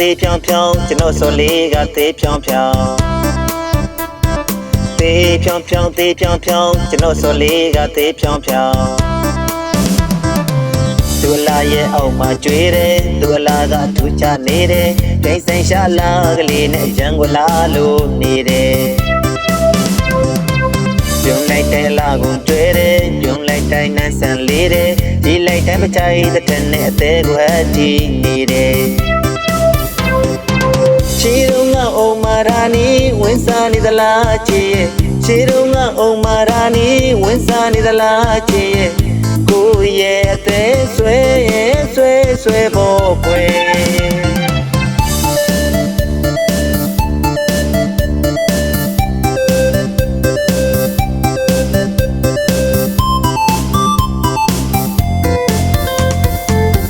သေးဖြောင်းဖြောင်းကျွန်တော်စော်လေးကသေးဖြောင်းဖြောင်းသေးဖြောင်းဖြောင်းသေးဖြောင်းဖြောင်းကျွန်တော်စော်လေးကသေးဖြောင်းဖြောင်းသူလာရဲ့အောက်မှာကျွေးတယ်သူလာကထူချနေတယ်ဒိတ်ဆိုင်ရှာလာကလေးနဲ့ရန်ကိုလာလို့နေတယ်ပြုံးလိုက်တဲ့လာကိုကျွဲတယ်ပြုံးလိုက်တိုင်းနဲ့ဆန်လေးတယ်ဒီလိုက်တိုင်းမချိုက်တဲ့နဲ့အသေးကိုအတီးနေတယ်ချီ ရုံကအိုမာရာနီဝင်းစားနေသလားချီရဲ့ချီရုံကအိုမာရာနီဝင်းစားနေသလားချီရဲ့ကိုရဲ့အသေးဆွဲရဲ့ဆွဲဆွဲဖို့ပွေ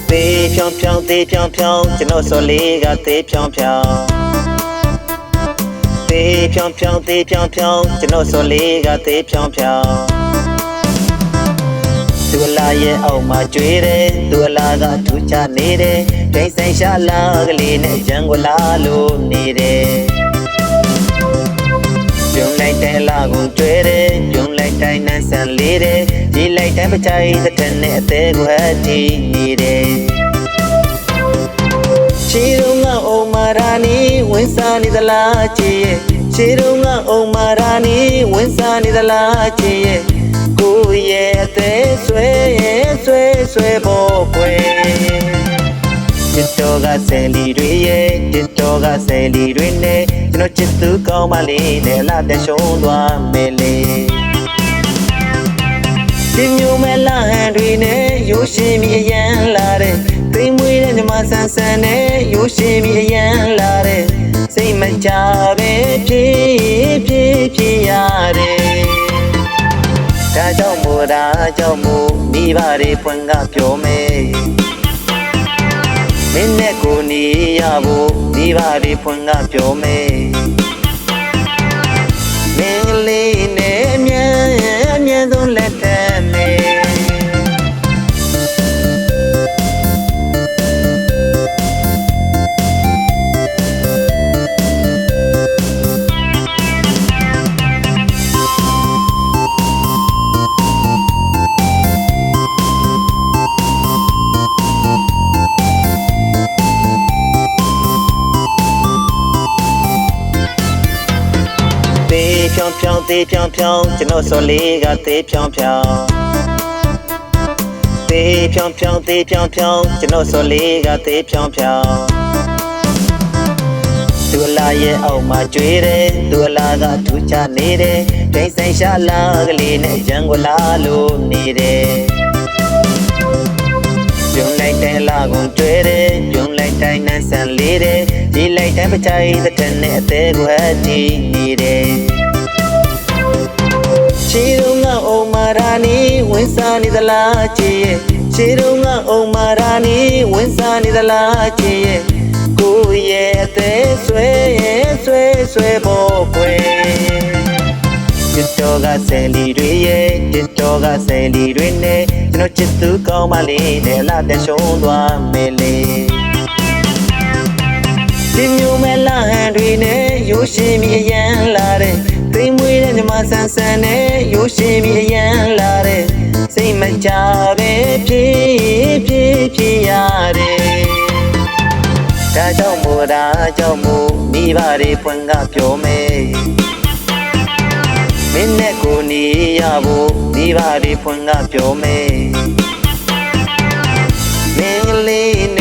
သေးဖြောင်းဖြောင်းသေးဖြောင်းဖြောင်းကျွန်တော်စော်လေးကသေးဖြောင်းဖြောင်း သေးဖြောင်းဖြောင်းသေးဖြောင်းဖြောင်းကျွန်တော်စော်လေးကသေးဖြောင်းဖြောင်းသူလာရဲ့အောက်မှာကျွေးတယ်သူလာကထူချနေတယ်ဒိတ်ဆိုင်ရှာလာကလေးနဲ့ရန်ကိုလာလို့နေတယ်ပြုံးလိုက်တဲ့လာကိုကျွဲတယ်ပြုံးလိုက်တိုင်းနဲ့ဆန်လေးတယ်ဒီလိုက်တိုင်းပချိုက်တဲ့နဲ့အသေးကိုအတီးနေတယ် ရာနီဝင်းစားနေသလားချီရဲ့ချီရုံကအိုမာရာနီဝင်းစားနေသလားချီရဲ့ကိုရဲ့အသေးဆွဲရဲ့ဆွဲဆွဲဖို့ပွေတစ်တော်ကဆယ်လီတွေရဲ့တစ်တော်ကဆယ်လီတွေနဲ့ကျွန်တော်ချစ်သူကောင်းမလေးနဲ့လာတဲ့ရှုံးသွားမယ်လေဒီမျိုးမဲ့လာဟန်တွေနဲ့ရိုးရှင်းပြီးအရန်လာတဲ့ သိမ်မွေးတဲ့မြမဆန်းဆန်းနဲ့ရိုးရှင်းပြီးအရန်လာတဲ့စိတ်မကြပဲဖြည်းဖြည်းဖြည်းရတယ်ဒါကြောင့်မို့ဒါကြောင့်မို့မိဘတွေဖွင့်ကပြောမယ်မင်းနဲ့ကိုနေရဖို့မိဘတွေဖွင့်ကပြောမယ် သေးဖြောင်းဖြောင်းသေးဖြောင်းဖြောင်းကျွန်တော်စော်လေးကသေးဖြောင်းဖြောင်းသေးဖြောင်းဖြောင်းသေးဖြောင်းဖြောင်းကျွန်တော်စော်လေးကသေးဖြောင်းဖြောင်းသူလာရဲ့အောက်မှာကျွေးတယ်သူလာကထူချနေတယ်ဒိတ်ဆိုင်ရှာလာကလေးနဲ့ရန်ကိုလာလို့နေတယ်ပြုံးလိုက်တဲ့လာကိုကျွဲတယ်ပြုံးလိုက်တိုင်းနဲ့ဆန်လေးတယ်ဒီ လိုက်တိုင်းပချိုက်တဲ့နဲ့အသေးကိုအတီးနေတယ်ချီရုံကအိုမာရာနီဝင်းစားနေသလားချီရဲ့ချီရုံကအိုမာရာနီဝင်းစားနေသလားချီရဲ့ကိုရဲ့အသေးဆွဲရဲ့ဆွဲဆွဲဖို့ပွေတစ်တော်ကဆယ်လီတွေရဲ့တစ်တော်ကဆယ်လီတွေနဲ့ကျွန်တော်ချစ်သူကောင်းမလေးနဲ့လာတဲ့ရှုံးသွားမယ်လေ ဒီမျိုးမဲ့လာဟန်တွေနဲ့ရိုးရှင်းပြီးအရန်လာတဲ့သိမ်မွေးတဲ့မြမဆန်းဆန်းနဲ့ရိုးရှင်းပြီးအရန်လာတဲ့စိတ်မကြပဲဖြည်းဖြည်းဖြည်းရတယ်ဒါကြောင့်မို့ဒါကြောင့်မို့မိဘတွေဖွင့်ကပြောမယ်မင်းနဲ့ကိုနေရဖို့မိဘတွေဖွင့်ကပြောမယ်မင်းလေး